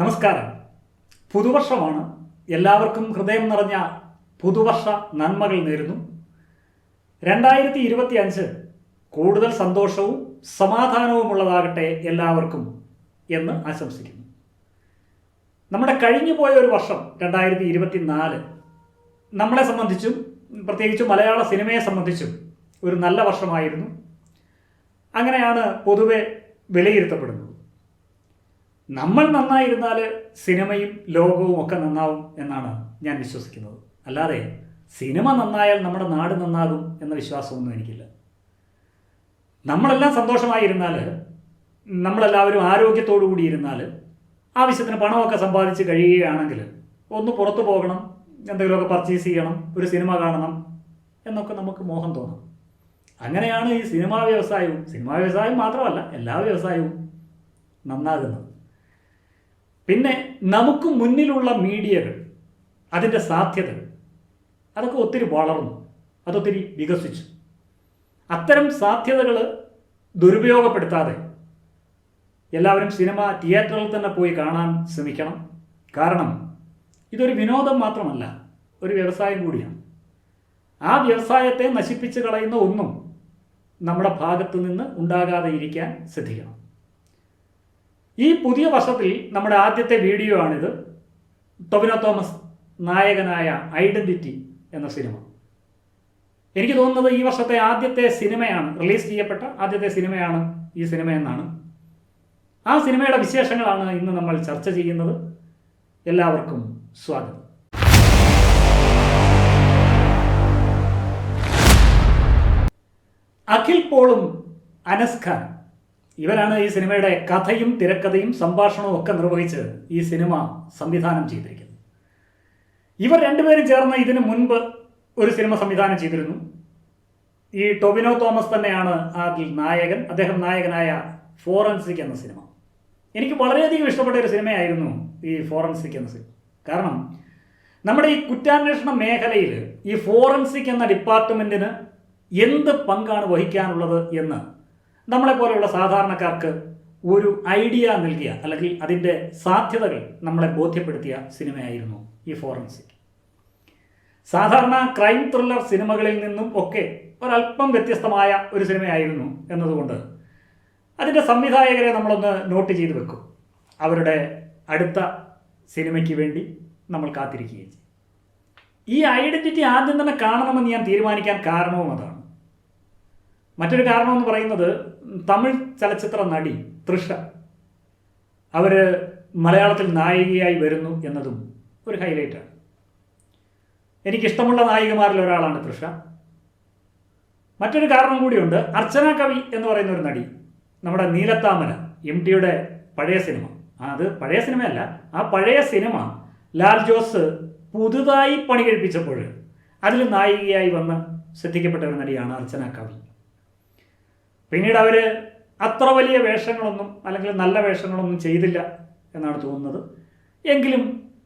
നമസ്കാരം. പുതുവർഷമാണ്. എല്ലാവർക്കും ഹൃദയം നിറഞ്ഞ പുതുവർഷ നന്മകൾ നേരുന്നു. രണ്ടായിരത്തി ഇരുപത്തി അഞ്ച് കൂടുതൽ സന്തോഷവും സമാധാനവുമുള്ളതാകട്ടെ എല്ലാവർക്കും എന്ന് ആശംസിക്കുന്നു. നമ്മുടെ കഴിഞ്ഞു പോയ ഒരു വർഷം രണ്ടായിരത്തി ഇരുപത്തി നാല് നമ്മളെ സംബന്ധിച്ചും പ്രത്യേകിച്ച് മലയാള സിനിമയെ സംബന്ധിച്ചും ഒരു നല്ല വർഷമായിരുന്നു. അങ്ങനെയാണ് പൊതുവെ വിലയിരുത്തപ്പെടുന്നത്. നമ്മൾ നന്നായിരുന്നാൽ സിനിമയും ലോകവും ഒക്കെ നന്നാവും എന്നാണ് ഞാൻ വിശ്വസിക്കുന്നത്. അല്ലാതെ സിനിമ നന്നായാൽ നമ്മുടെ നാട് നന്നാകും എന്ന വിശ്വാസമൊന്നും എനിക്കില്ല. നമ്മളെല്ലാം സന്തോഷമായിരുന്നാൽ നമ്മളെല്ലാവരും ആരോഗ്യത്തോടു കൂടി ഇരുന്നാൽ ആവശ്യത്തിന് പണമൊക്കെ സമ്പാദിച്ച് കഴിയുകയാണെങ്കിൽ ഒന്ന് പുറത്തു പോകണം എന്തെങ്കിലുമൊക്കെ പർച്ചേസ് ചെയ്യണം ഒരു സിനിമ കാണണം എന്നൊക്കെ നമുക്ക് മോഹം തോന്നും. അങ്ങനെയാണ് ഈ സിനിമാ വ്യവസായവും. സിനിമാ വ്യവസായം മാത്രമല്ല എല്ലാ വ്യവസായവും നന്നാകുന്നത്. പിന്നെ നമുക്ക് മുന്നിലുള്ള മീഡിയകൾ അതിന്റെ സാധ്യതകൾ അതൊക്കെ ഒത്തിരി വളർന്നു അതൊത്തിരി വികസിച്ചു. അത്തരം സാധ്യതകൾ ദുരുപയോഗപ്പെടുത്താതെ എല്ലാവരും സിനിമ തിയേറ്ററിൽ തന്നെ പോയി കാണാൻ ശ്രമിക്കണം. കാരണം ഇതൊരു വിനോദം മാത്രമല്ല ഒരു വ്യവസായം കൂടിയാണ്. ആ വ്യവസായത്തെ നശിപ്പിച്ച് കളയുന്ന ഒന്നും നമ്മുടെ ഭാഗത്തു നിന്ന് ഉണ്ടാകാതെ ഇരിക്കാൻ ശ്രദ്ധിക്കണം. ഈ പുതിയ വർഷത്തിൽ നമ്മുടെ ആദ്യത്തെ വീഡിയോ ആണിത്. ടൊവിനോ തോമസ് നായകനായ ഐഡന്റിറ്റി എന്ന സിനിമ. എനിക്ക് തോന്നുന്നത് ഈ വർഷത്തെ ആദ്യത്തെ സിനിമയാണ് റിലീസ് ചെയ്യപ്പെട്ട ആദ്യത്തെ സിനിമയാണ് ഈ സിനിമ എന്നാണ്. ആ സിനിമയുടെ വിശേഷങ്ങളാണ് ഇന്ന് നമ്മൾ ചർച്ച ചെയ്യുന്നത്. എല്ലാവർക്കും സ്വാഗതം. അഖിൽ പോളും അനസ് ഖാൻ ഇവരാണ് ഈ സിനിമയുടെ കഥയും തിരക്കഥയും സംഭാഷണവും ഒക്കെ നിർവഹിച്ച് ഈ സിനിമ സംവിധാനം ചെയ്തിരിക്കുന്നത്. ഇവർ രണ്ടുപേരും ചേർന്ന് ഇതിനു മുൻപ് ഒരു സിനിമ സംവിധാനം ചെയ്തിരുന്നു. ഈ ടൊവിനോ തോമസ് തന്നെയാണ് അതിൽ നായകൻ. അദ്ദേഹം നായകനായ ഫോറൻസിക് എന്ന സിനിമ. എനിക്ക് വളരെയധികം ഇഷ്ടപ്പെട്ട ഒരു സിനിമയായിരുന്നു ഈ ഫോറൻസിക് എന്ന സിനിമ. കാരണം നമ്മുടെ ഈ കുറ്റാന്വേഷണ മേഖലയിൽ ഈ ഫോറൻസിക് എന്ന ഡിപ്പാർട്ട്മെന്റിന് എന്ത് പങ്കാണ് വഹിക്കാനുള്ളത് എന്ന് നമ്മളെ പോലെയുള്ള സാധാരണക്കാർക്ക് ഒരു ഐഡിയ നൽകിയ അല്ലെങ്കിൽ അതിന്റെ സാധ്യതകൾ നമ്മളെ ബോധ്യപ്പെടുത്തിയ സിനിമയായിരുന്നു ഈ ഫോറൻസിക്. സാധാരണ ക്രൈം ത്രില്ലർ സിനിമകളിൽ നിന്നും ഒക്കെ ഒരല്പം വ്യത്യസ്തമായ ഒരു സിനിമയായിരുന്നു എന്നതുകൊണ്ട് അതിന്റെ സംവിധായകരെ നമ്മളൊന്ന് നോട്ട് ചെയ്ത് വെക്കും. അവരുടെ അടുത്ത സിനിമയ്ക്ക് വേണ്ടി നമ്മൾ കാത്തിരിക്കുകയും ഈ ഐഡന്റിറ്റി ആദ്യം തന്നെ കാണണമെന്ന് ഞാൻ തീരുമാനിക്കാൻ കാരണവും അതാണ്. മറ്റൊരു കാരണം എന്ന് പറയുന്നത് തമിഴ് ചലച്ചിത്ര നടി തൃഷ. അവർ മലയാളത്തിൽ നായികയായി വരുന്നു എന്നതും ഒരു ഹൈലൈറ്റാണ് എനിക്കിഷ്ടമുള്ള നായികമാരിൽ ഒരാളാണ് തൃഷ. മറ്റൊരു കാരണം കൂടിയുണ്ട് അർച്ചന കവി എന്ന് പറയുന്ന ഒരു നടി നമ്മുടെ നീലത്താമന എം ടിയുടെ പഴയ സിനിമ. അത് പഴയ സിനിമയല്ല ആ പഴയ സിനിമ ലാൽ ജോസ് പുതുതായി പണി കഴിപ്പിച്ചപ്പോൾ അതിൽ നായികയായി വന്ന് ശ്രദ്ധിക്കപ്പെട്ട ഒരു നടിയാണ് അർച്ചന കവി. പിന്നീട് അവർ അത്ര വലിയ വേഷങ്ങളൊന്നും അല്ലെങ്കിൽ നല്ല വേഷങ്ങളൊന്നും ചെയ്തില്ല എന്നാണ് തോന്നുന്നത്. എങ്കിലും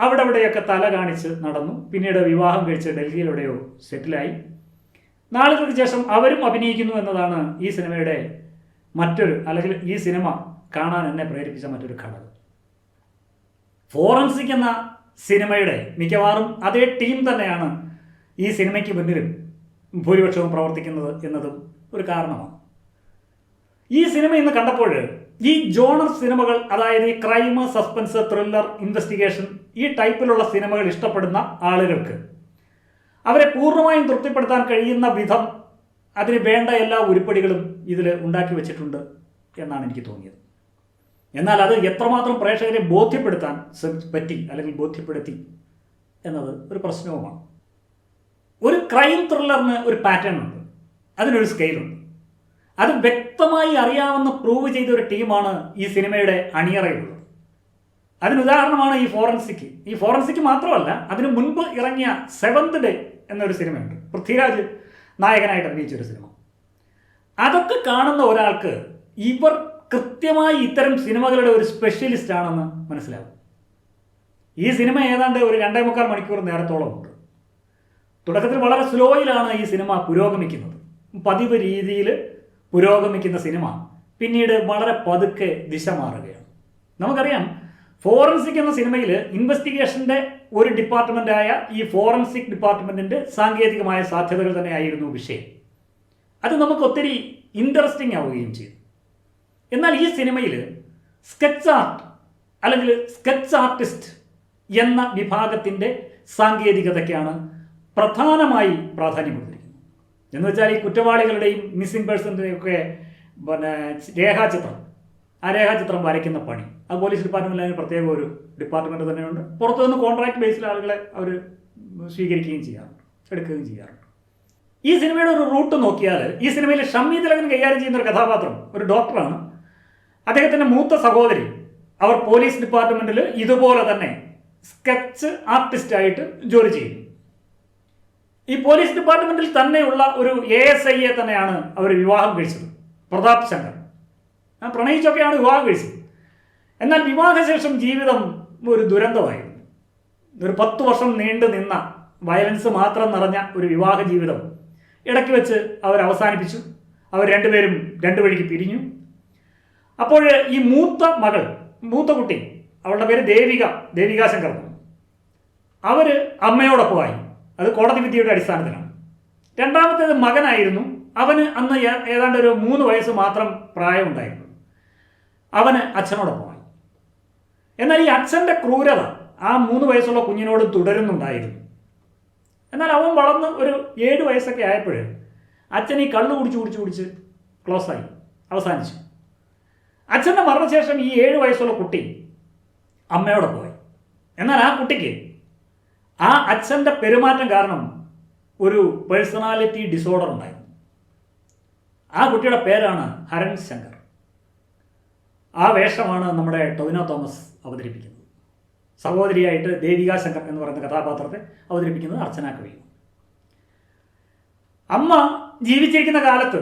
അവിടെ അവിടെയൊക്കെ തല കാണിച്ച് നടന്നു. പിന്നീട് വിവാഹം കഴിച്ച് ഡൽഹിയിലൂടെയോ സെറ്റിലായി. നാളുകൾക്ക് ശേഷം അവരും അഭിനയിക്കുന്നു എന്നതാണ് ഈ സിനിമയുടെ മറ്റൊരു അല്ലെങ്കിൽ ഈ സിനിമ കാണാൻ എന്നെ പ്രേരിപ്പിച്ച മറ്റൊരു ഘടകം. ഫോറൻസിക് എന്ന സിനിമയുടെ മിക്കവാറും അതേ ടീം തന്നെയാണ് ഈ സിനിമയ്ക്ക് മുന്നിലും ഭൂരിപക്ഷവും പ്രവർത്തിക്കുന്നത് എന്നതും ഒരു കാരണമാണ്. ഈ സിനിമ ഇന്ന് കണ്ടപ്പോൾ ഈ ജോണർ സിനിമകൾ അതായത് ഈ ക്രൈം സസ്പെൻസ് ത്രില്ലർ ഇൻവെസ്റ്റിഗേഷൻ ഈ ടൈപ്പിലുള്ള സിനിമകൾ ഇഷ്ടപ്പെടുന്ന ആളുകൾക്ക് അവരെ പൂർണമായും തൃപ്തിപ്പെടുത്താൻ കഴിയുന്ന വിധം അതിന് വേണ്ട എല്ലാ ഉരുപ്പടികളും ഇതിൽ ഉണ്ടാക്കി വെച്ചിട്ടുണ്ട് എന്നാണ് എനിക്ക് തോന്നിയത്. എന്നാൽ അത് എത്രമാത്രം പ്രേക്ഷകരെ ബോധ്യപ്പെടുത്താൻ പറ്റി അല്ലെങ്കിൽ ബോധ്യപ്പെടുത്തി എന്നത് ഒരു പ്രശ്നവുമാണ്. ഒരു ക്രൈം ത്രില്ലറിന് ഒരു പാറ്റേൺ ഉണ്ട്. അതിനൊരു സ്കെയിലുണ്ട് അത് വ്യക്തമായി അറിയാമെന്ന് പ്രൂവ് ചെയ്ത ഒരു ടീമാണ് ഈ സിനിമയുടെ അണിയറയുള്ളത് അതിന് ഉദാഹരണമാണ് ഈ ഫോറൻസിക്. ഈ ഫോറൻസിക് മാത്രമല്ല അതിനു മുൻപ് ഇറങ്ങിയ സെവന്ത് ഡേ എന്നൊരു സിനിമയുണ്ട്. പൃഥ്വിരാജ് നായകനായിട്ട് അഭിനയിച്ചൊരു സിനിമ. അതൊക്കെ കാണുന്ന ഒരാൾക്ക് ഇവർ കൃത്യമായി ഇത്തരം സിനിമകളുടെ ഒരു സ്പെഷ്യലിസ്റ്റ് ആണെന്ന് മനസ്സിലാവും. ഈ സിനിമ ഏതാണ്ട് ഒരു രണ്ടേ മുക്കാൽ മണിക്കൂർ നേരത്തോളം ഉണ്ട്. തുടക്കത്തിൽ വളരെ സ്ലോയിലാണ് ഈ സിനിമ പുരോഗമിക്കുന്നത്. പതിവ് രീതിയിൽ പുരോഗമിക്കുന്ന സിനിമ പിന്നീട് വളരെ പതുക്കെ ദിശ മാറുകയാണ്. നമുക്കറിയാം ഫോറൻസിക് എന്ന സിനിമയിൽ ഇൻവെസ്റ്റിഗേഷന്റെ ഒരു ഡിപ്പാർട്ട്മെന്റായ ഈ ഫോറൻസിക് ഡിപ്പാർട്ട്മെന്റിന്റെ സാങ്കേതികമായ സാധ്യതകൾ തന്നെയായിരുന്നു വിഷയം. അത് നമുക്ക് ഒത്തിരി ഇൻട്രസ്റ്റിംഗ് ആവുകയും ചെയ്തു. എന്നാൽ ഈ സിനിമയിൽ സ്കെച്ച് ആർട്ട് അല്ലെങ്കിൽ സ്കെച്ച് ആർട്ടിസ്റ്റ് എന്ന വിഭാഗത്തിന്റെ സാങ്കേതികതയ്ക്കാണ് പ്രധാനമായി പ്രാധാന്യം എന്ന് വെച്ചാൽ ഈ കുറ്റവാളികളുടെയും മിസ്സിംഗ് പേഴ്സന്റെയും ഒക്കെ പിന്നെ രേഖാചിത്രം. ആ രേഖാചിത്രം വരയ്ക്കുന്ന പണി. അത് പോലീസ് ഡിപ്പാർട്ട്മെന്റിൽ അതിന് പ്രത്യേക ഒരു ഡിപ്പാർട്ട്മെന്റ് തന്നെയുണ്ട്. പുറത്തു നിന്ന് കോൺട്രാക്ട് ബേസിൽ ആളുകളെ അവർ സ്വീകരിക്കുകയും ചെയ്യാറുണ്ട്. എടുക്കുകയും ചെയ്യാറുണ്ട്. ഈ സിനിമയുടെ ഒരു റൂട്ട് നോക്കിയാൽ ഈ സിനിമയിൽ ഷമ്മി തിലകൻ കൈകാര്യം ചെയ്യുന്ന ഒരു കഥാപാത്രം ഒരു ഡോക്ടറാണ് അദ്ദേഹത്തിന്റെ മൂത്ത സഹോദരി അവർ പോലീസ് ഡിപ്പാർട്ട്മെന്റിൽ ഇതുപോലെ തന്നെ സ്കെച്ച് ആർട്ടിസ്റ്റായിട്ട് ജോലി ചെയ്യുന്നു. ഈ പോലീസ് ഡിപ്പാർട്ട്മെന്റിൽ തന്നെയുള്ള ഒരു എ എസ് ഐയെ തന്നെയാണ് അവർ വിവാഹം കഴിച്ചത്. പ്രതാപ് ശങ്കർ. പ്രണയിച്ചൊക്കെയാണ് വിവാഹം കഴിച്ചത്. എന്നാൽ വിവാഹശേഷം ജീവിതം ഒരു ദുരന്തമായിരുന്നു. ഒരു പത്ത് വർഷം നീണ്ടു നിന്ന വയലൻസ് മാത്രം നിറഞ്ഞ ഒരു വിവാഹ ജീവിതം ഇടയ്ക്ക് വെച്ച് അവർ അവസാനിപ്പിച്ചു. അവർ രണ്ടുപേരും രണ്ടു വഴിക്ക് പിരിഞ്ഞു. അപ്പോൾ ഈ മൂത്ത മകൾ മൂത്ത കുട്ടി അവളുടെ പേര് ദേവിക ദേവികാശങ്കർ. അവർ അമ്മയോടൊപ്പമായി. അത് കോടതി വിധിയുടെ അടിസ്ഥാനത്തിലാണ്. രണ്ടാമത്തേത് മകനായിരുന്നു. അവന് അന്ന് ഏതാണ്ട് ഒരു മൂന്ന് വയസ്സ് മാത്രം പ്രായമുണ്ടായിരുന്നു. അവന് അച്ഛനോടൊപ്പമായി. എന്നാൽ ഈ അച്ഛന്റെ ക്രൂരത ആ മൂന്ന് വയസ്സുള്ള കുഞ്ഞിനോട് തുടരുന്നുണ്ടായിരുന്നു. എന്നാൽ അവൻ വളർന്ന് ഒരു ഏഴ് വയസ്സൊക്കെ ആയപ്പോൾ അച്ഛൻ ഈ കള്ളു കുടിച്ച് കുടിച്ച് കുടിച്ച് ക്ലോസായി അവസാനിച്ചു. അച്ഛന്റെ മരണശേഷം ഈ ഏഴ് വയസ്സുള്ള കുട്ടി അമ്മയോടെ പോയി എന്നാൽ ആ കുട്ടിക്ക് ആ അച്ഛന്റെ പെരുമാറ്റം കാരണം ഒരു പേഴ്സണാലിറ്റി ഡിസോർഡർ ഉണ്ടായിരുന്നു ആ കുട്ടിയുടെ പേരാണ് ഹരൺ ശങ്കർ. ആ വേഷമാണ് നമ്മുടെ ടൊവിനോ തോമസ് അവതരിപ്പിക്കുന്നത്. സഹോദരിയായിട്ട് ദേവിക ശങ്കർ എന്ന് പറയുന്ന കഥാപാത്രത്തെ അവതരിപ്പിക്കുന്നത് അർച്ചന കവിയും അമ്മ ജീവിച്ചിരിക്കുന്ന കാലത്ത്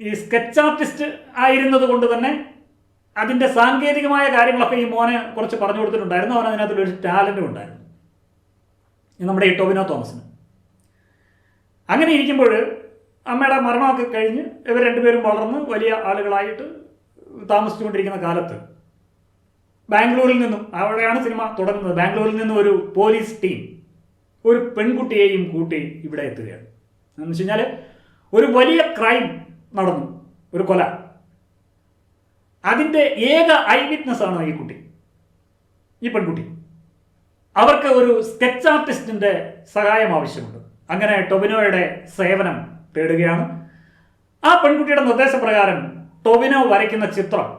ഈ സ്കെച്ച് ആർട്ടിസ്റ്റ് ആയിരുന്നത് കൊണ്ട് തന്നെ അതിന്റെ സാങ്കേതികമായ കാര്യങ്ങളൊക്കെ ഈ മോനെ കുറച്ച് പറഞ്ഞു കൊടുത്തിട്ടുണ്ടായിരുന്നു. അവൻ അതിനകത്തുള്ളൊരു ടാലന്റും ഉണ്ടായിരുന്നു. നമ്മുടെ ഈ ടൊവിനോ തോമസിന്. അങ്ങനെ ഇരിക്കുമ്പോൾ അമ്മയുടെ മരണമൊക്കെ കഴിഞ്ഞ് ഇവർ രണ്ടുപേരും വളർന്ന് വലിയ ആളുകളായിട്ട് താമസിച്ചുകൊണ്ടിരിക്കുന്ന കാലത്ത് ബാംഗ്ലൂരിൽ നിന്നും അവിടെയാണ് സിനിമ തുടങ്ങുന്നത്. ബാംഗ്ലൂരിൽ നിന്നും ഒരു പോലീസ് ടീം ഒരു പെൺകുട്ടിയെയും കൂട്ടി ഇവിടെ എത്തുകയാണ്. എന്ന് വെച്ച് കഴിഞ്ഞാൽ ഒരു വലിയ ക്രൈം നടന്നു. ഒരു കൊല. അതിന്റെ ഏക ഐ വിറ്റ്നസ് ആണ് ഈ കുട്ടി. ഈ പെൺകുട്ടി. അവർക്ക് ഒരു സ്കെച്ച് ആർട്ടിസ്റ്റിന്റെ സഹായം ആവശ്യമുണ്ട്. അങ്ങനെ ടൊബിനോയുടെ സേവനം തേടുകയാണ്. ആ പെൺകുട്ടിയുടെ നിർദ്ദേശപ്രകാരം ടൊവിനോ വരയ്ക്കുന്ന ചിത്രം.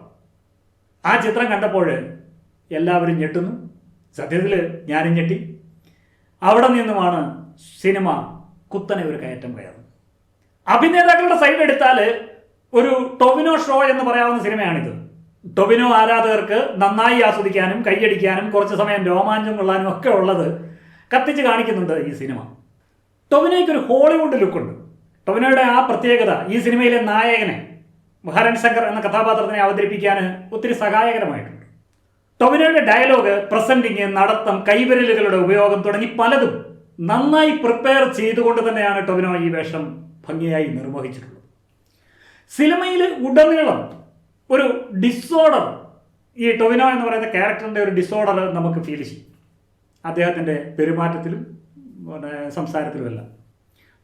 ആ ചിത്രം കണ്ടപ്പോൾ എല്ലാവരും ഞെട്ടുന്നു. സത്യത്തിൽ ഞാനും ഞെട്ടി. അവിടെ നിന്നുമാണ് സിനിമ കുത്തനെ ഒരു കയറ്റം കയറുന്നത്. അഭിനേതാക്കളുടെ സൈഡ് എടുത്താൽ ഒരു ടൊവിനോ ഷോ എന്ന് പറയാവുന്ന സിനിമയാണിത്. ടൊവിനോ ആരാധകർക്ക് നന്നായി ആസ്വദിക്കാനും കൈയടിക്കാനും കുറച്ച് സമയം രോമാഞ്ചം കൊള്ളാനും ഒക്കെ ഉള്ളത് കത്തിച്ച് കാണിക്കുന്നുണ്ട് ഈ സിനിമ. ടൊവിനോയ്ക്ക് ഒരു ഹോളിവുഡ് ലുക്കുണ്ട്. ടൊവിനോയുടെ ആ പ്രത്യേകത ഈ സിനിമയിലെ നായകനെ ഹരൺ ശങ്കർ എന്ന കഥാപാത്രത്തിനെ അവതരിപ്പിക്കാൻ ഒത്തിരി സഹായകരമായിട്ടുണ്ട്. ടൊവിനോയുടെ ഡയലോഗ് പ്രസന്റിങ് നടത്തം കൈവിരലുകളുടെ ഉപയോഗം തുടങ്ങി പലതും നന്നായി പ്രിപ്പയർ ചെയ്തുകൊണ്ട് തന്നെയാണ് ടൊവിനോ ഈ വേഷം ഭംഗിയായി നിർവഹിച്ചിട്ടുള്ളത്. സിനിമയിൽ ഉടനീളം ഒരു ഡിസോർഡർ ഈ ടൊവിനോ എന്ന് പറയുന്ന ക്യാരക്ടറിന്റെ ഒരു ഡിസോർഡർ നമുക്ക് ഫീൽ ചെയ്യും. അദ്ദേഹത്തിന്റെ പെരുമാറ്റത്തിലും പിന്നെ സംസാരത്തിലുമെല്ലാം.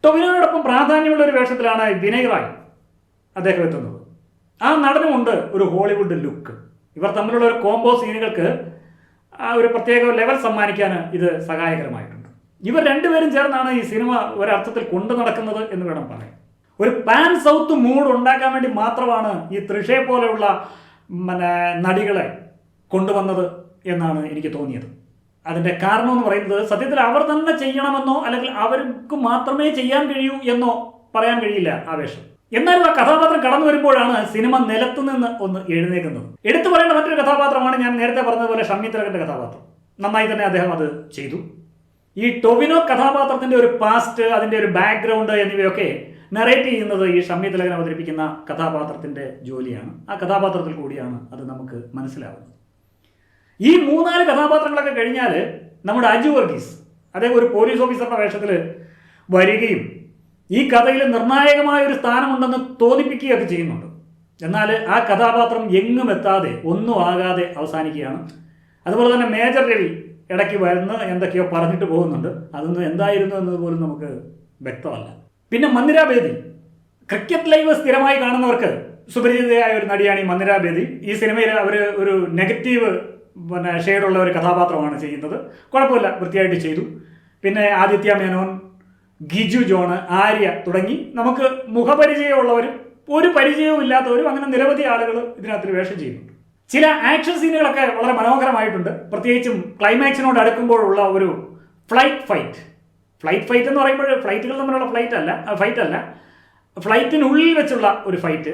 ടൊവിനോയോടൊപ്പം പ്രാധാന്യമുള്ള ഒരു വേഷത്തിലാണ് വിനയ് റായ് അദ്ദേഹം എത്തുന്നത്. ആ നടനുമുണ്ട് ഒരു ഹോളിവുഡ് ലുക്ക് ഇവർ തമ്മിലുള്ള ഒരു കോംബോ സീനുകൾക്ക് ആ ഒരു പ്രത്യേക ലെവൽ സമ്മാനിക്കാൻ ഇത് സഹായകരമായിട്ടുണ്ട്. ഇവർ രണ്ടുപേരും ചേർന്നാണ് ഈ സിനിമ ഒരർത്ഥത്തിൽ കൊണ്ടു നടക്കുന്നത് എന്ന് വേണം പറയാൻ. ഒരു പാൻ സൗത്ത് മൂഡ് ഉണ്ടാക്കാൻ വേണ്ടി മാത്രമാണ് ഈ തൃഷയെ പോലെയുള്ള പിന്നെ നടികളെ കൊണ്ടുവന്നത് എന്നാണ് എനിക്ക് തോന്നിയത്. അതിന്റെ കാരണം എന്ന് പറയുന്നത് സത്യത്തിൽ അവർ തന്നെ ചെയ്യണമെന്നോ അല്ലെങ്കിൽ അവർക്ക് മാത്രമേ ചെയ്യാൻ കഴിയൂ എന്നോ പറയാൻ കഴിയില്ല ആവേശം. എന്നാലും ആ കഥാപാത്രം കടന്നു വരുമ്പോഴാണ് സിനിമ നിലത്തു നിന്ന് ഒന്ന് എഴുന്നേക്കുന്നത് എടുത്തു പറയേണ്ട മറ്റൊരു കഥാപാത്രമാണ് ഞാൻ നേരത്തെ പറഞ്ഞതുപോലെ ഷമ്മി തിലകന്റെ കഥാപാത്രം. നന്നായി തന്നെ അദ്ദേഹം അത് ചെയ്തു. ഈ ടൊവിനോ കഥാപാത്രത്തിന്റെ ഒരു പാസ്റ്റ് അതിന്റെ ഒരു ബാക്ക്ഗ്രൗണ്ട് എന്നിവയൊക്കെ നറേറ്റ് ചെയ്യുന്നത് ഈ ഷമ്മി തിലകൻ അവതരിപ്പിക്കുന്ന കഥാപാത്രത്തിന്റെ ജോലിയാണ്. ആ കഥാപാത്രത്തിൽ കൂടിയാണ് അത് നമുക്ക് മനസ്സിലാവുന്നത്. ഈ മൂന്നാൽ കഥാപാത്രങ്ങളൊക്കെ കഴിഞ്ഞാൽ നമ്മുടെ അജു വർഗീസ് അദ്ദേഹം ഒരു പോലീസ് ഓഫീസറുടെ വേഷത്തിൽ വരികയും ഈ കഥയിൽ നിർണായകമായ ഒരു സ്ഥാനമുണ്ടെന്ന് തോന്നിപ്പിക്കുകയൊക്കെ ചെയ്യുന്നുണ്ട്. എന്നാൽ ആ കഥാപാത്രം എങ്ങും എത്താതെ ഒന്നും ആകാതെ അവസാനിക്കുകയാണ്. അതുപോലെ തന്നെ മേജർ രവി ഇടയ്ക്ക് വരുന്ന എന്തൊക്കെയോ പറഞ്ഞിട്ട് പോകുന്നുണ്ട്. അതൊന്നും എന്തായിരുന്നു എന്നത് പോലും നമുക്ക് വ്യക്തമല്ല. പിന്നെ മന്ദിരാ ബേദി ക്രിക്കറ്റ് ലൈവ് സ്ഥിരമായി കാണുന്നവർക്ക് സുപരിചിതയായ ഒരു നടിയാണ് ഈ മന്ദിരാ ബേദി ഈ സിനിമയിൽ അവർ ഒരു നെഗറ്റീവ് പിന്നെ ഷെയ്ഡുള്ള ഒരു കഥാപാത്രമാണ് ചെയ്യുന്നത്. കുഴപ്പമില്ല വൃത്തിയായിട്ട് ചെയ്തു. പിന്നെ ആദിത്യ മേനോൻ ഗിജു ജോണ് ആര്യ തുടങ്ങി നമുക്ക് മുഖപരിചയമുള്ളവരും ഒരു പരിചയവും ഇല്ലാത്തവരും അങ്ങനെ നിരവധി ആളുകൾ ഇതിനകത്ത് വേഷം ചെയ്യുന്നുണ്ട്. ചില ആക്ഷൻ സീനുകളൊക്കെ വളരെ മനോഹരമായിട്ടുണ്ട്. പ്രത്യേകിച്ചും ക്ലൈമാക്സിനോട് അടുക്കുമ്പോഴുള്ള ഒരു ഫ്ലൈറ്റ് ഫൈറ്റ് ഫ്ലൈറ്റ് ഫൈറ്റ് എന്ന് പറയുമ്പോൾ ഫ്ലൈറ്റുകൾ തമ്മിലുള്ള ഫ്ലൈറ്റ് അല്ല ഫൈറ്റ് അല്ല. ഫ്ലൈറ്റിനുള്ളിൽ വെച്ചുള്ള ഒരു ഫൈറ്റ്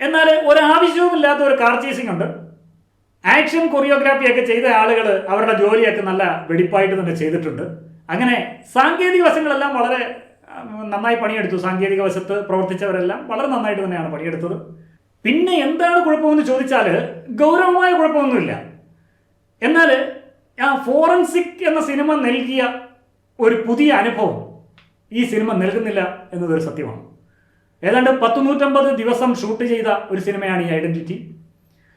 എന്നാൽ ഒരാവശ്യവുമില്ലാത്ത ഒരു കാർ ചേസിംഗ് ഉണ്ട്. ആക്ഷൻ കൊറിയോഗ്രാഫി ഒക്കെ ചെയ്ത ആളുകൾ അവരുടെ ജോലിയൊക്കെ നല്ല വെടിപ്പായിട്ട് തന്നെ ചെയ്തിട്ടുണ്ട്. അങ്ങനെ സാങ്കേതിക വശങ്ങളെല്ലാം വളരെ നന്നായി പണിയെടുത്തു. സാങ്കേതിക വശത്ത് പ്രവർത്തിച്ചവരെല്ലാം വളരെ നന്നായിട്ട് തന്നെയാണ് പണിയെടുത്തത്. പിന്നെ എന്താണ് കുഴപ്പമെന്ന് ചോദിച്ചാൽ ഗൗരവമായ കുഴപ്പമൊന്നുമില്ല. എന്നാൽ ആ ഫോറൻസിക് എന്ന സിനിമ നൽകിയ ഒരു പുതിയ അനുഭവം ഈ സിനിമ നൽകുന്നില്ല എന്നതൊരു സത്യമാണ്. ഏതാണ്ട് പത്ത് നൂറ്റമ്പത് ദിവസം ഷൂട്ട് ചെയ്ത ഒരു സിനിമയാണ് ഈ ഐഡന്റിറ്റി.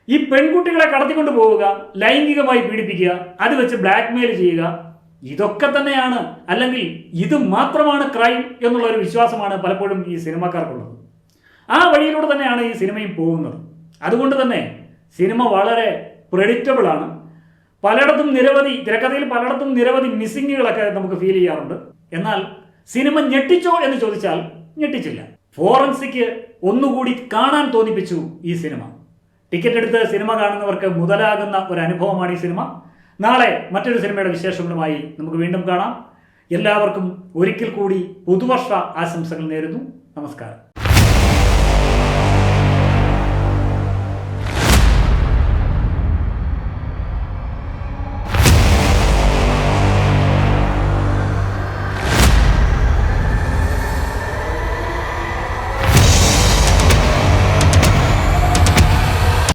ഈ പെൺകുട്ടികളെ കടത്തിക്കൊണ്ട് പോവുക ലൈംഗികമായി പീഡിപ്പിക്കുക അത് വെച്ച് ബ്ലാക്ക്മെയിൽ ചെയ്യുക ഇതൊക്കെ തന്നെയാണ് അല്ലെങ്കിൽ ഇത് മാത്രമാണ് ക്രൈം എന്നുള്ള ഒരു വിശ്വാസമാണ് പലപ്പോഴും ഈ സിനിമാക്കാർക്കുള്ളത്. ആ വഴിയിലൂടെ തന്നെയാണ് ഈ സിനിമയും പോകുന്നത്. അതുകൊണ്ട് തന്നെ സിനിമ വളരെ പ്രെഡിക്റ്റബിൾ ആണ്. പലയിടത്തും നിരവധി തിരക്കഥയിൽ പലയിടത്തും നിരവധി മിസ്സിങ്ങുകളൊക്കെ നമുക്ക് ഫീൽ ചെയ്യാറുണ്ട്. എന്നാൽ സിനിമ ഞെട്ടിച്ചോ എന്ന് ചോദിച്ചാൽ ഞെട്ടിച്ചില്ല. ഫോറൻസിക്ക് ഒന്നുകൂടി കാണാൻ തോന്നിപ്പിച്ചു ഈ സിനിമ. ടിക്കറ്റ് എടുത്ത് സിനിമ കാണുന്നവർക്ക് മുതലാകുന്ന ഒരു അനുഭവമാണ് ഈ സിനിമ. നാളെ മറ്റൊരു സിനിമയുടെ വിശേഷങ്ങളുമായി നമുക്ക് വീണ്ടും കാണാം. എല്ലാവർക്കും ഒരിക്കൽ കൂടി പുതുവർഷ ആശംസകൾ നേരുന്നു. നമസ്കാരം.